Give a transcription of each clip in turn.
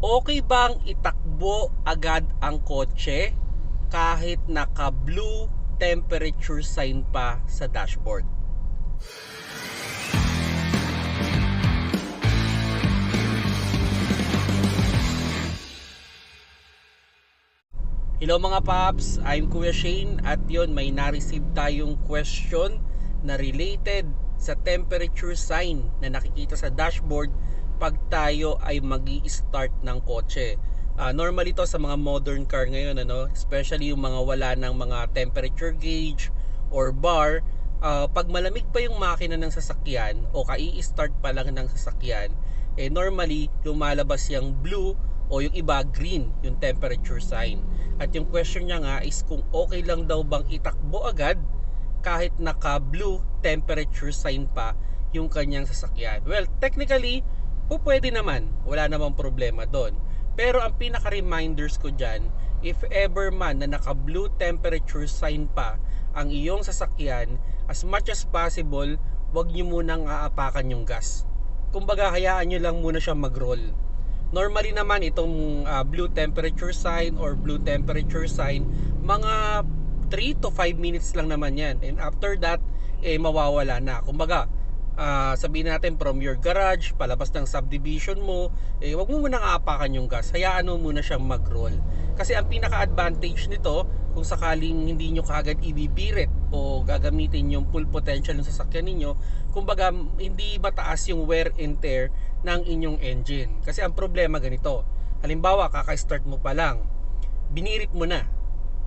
Okay bang itakbo agad ang kotse kahit naka blue temperature sign pa sa dashboard? Hello mga paps, I'm Kuya Shane at yon may na-receive tayong question na related sa temperature sign na nakikita sa dashboard pag tayo ay mag start ng kotse. Ah, normally to sa mga modern car ngayon ano, especially yung mga wala ng mga temperature gauge or bar, ah, pag malamig pa yung makina ng sasakyan o kai-start pa lang ng sasakyan, eh normally lumalabas yung blue o yung iba green yung temperature sign. At yung question niya nga is kung okay lang daw bang itakbo agad kahit naka blue temperature sign pa yung kanyang sasakyan. Well, technically, po pwede naman. Wala namang problema doon. Pero ang pinaka-reminders ko dyan, if ever man na naka blue temperature sign pa ang iyong sasakyan, as much as possible, wag nyo munang aapakan yung gas. Kumbaga, hayaan nyo lang muna siya mag-roll. Normally naman itong ah, blue temperature sign or blue temperature sign, mga 3 to 5 minutes lang naman yan. And after that, eh mawawala na. Kumbaga, ah, sabihin natin from your garage, palabas ng subdivision mo, eh wag mo munang aapakan yung gas. Hayaan mo muna siyang mag-roll. Kasi ang pinaka-advantage nito, kung sakaling hindi nyo kaagad ibibirit o gagamitin yung full potential ng sasakyan ninyo, kumbaga hindi mataas yung wear and tear ng inyong engine. Kasi ang problema ganito, halimbawa kaka-start mo pa lang, binirit mo na,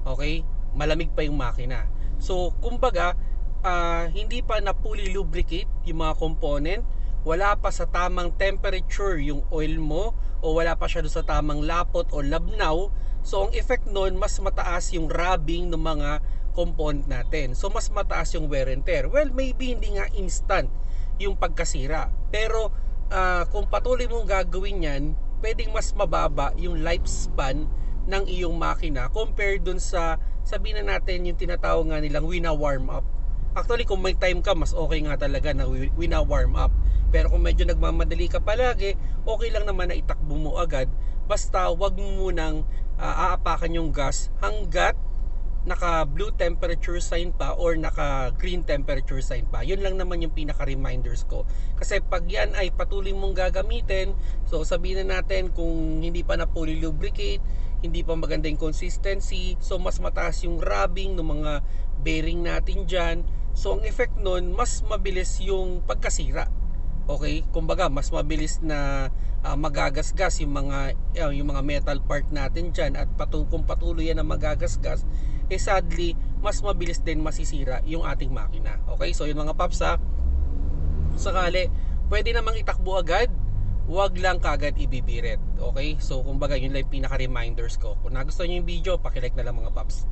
okay? Malamig pa yung makina. So, kumbaga, ah, hindi pa na lubricate yung mga component, wala pa sa tamang temperature yung oil mo o wala pa siya sa tamang lapot o labnaw. So, ang effect nun, mas mataas yung rubbing ng mga component natin. So, mas mataas yung wear and tear. Well, maybe hindi nga instant yung pagkasira. Pero, ah, kung patuloy mong gagawin yan, pwedeng mas mababa yung lifespan ng iyong makina compared dun sa sabihin na natin yung tinatawag nga nilang wina warm up. Actually, kung may time ka, mas okay nga talaga na wi- wina warm up. Pero kung medyo nagmamadali ka palagi, okay lang naman na itakbo mo agad. Basta wag mo munang ah, aapakan yung gas hanggat naka blue temperature sign pa or naka green temperature sign pa. Yun lang naman yung pinaka reminders ko. Kasi pag yan ay patuloy mong gagamitin, so sabihin na natin kung hindi pa na fully lubricate, hindi pa maganda yung consistency, so mas mataas yung rubbing ng mga bearing natin dyan. So ang effect nun, mas mabilis yung pagkasira. Okay? Kumbaga, mas mabilis na ah, magagasgas yung mga ah, yung mga metal part natin diyan at patu kung patuloy yan na magagasgas, eh sadly, mas mabilis din masisira yung ating makina. Okay? So yun mga paps. Sakali, pwede namang itakbo agad, wag lang kagad ibibirit. Okay? So kumbaga, yun lang yung pinaka-reminders ko. Kung nagustuhan niyo yung video, paki-like na lang mga paps.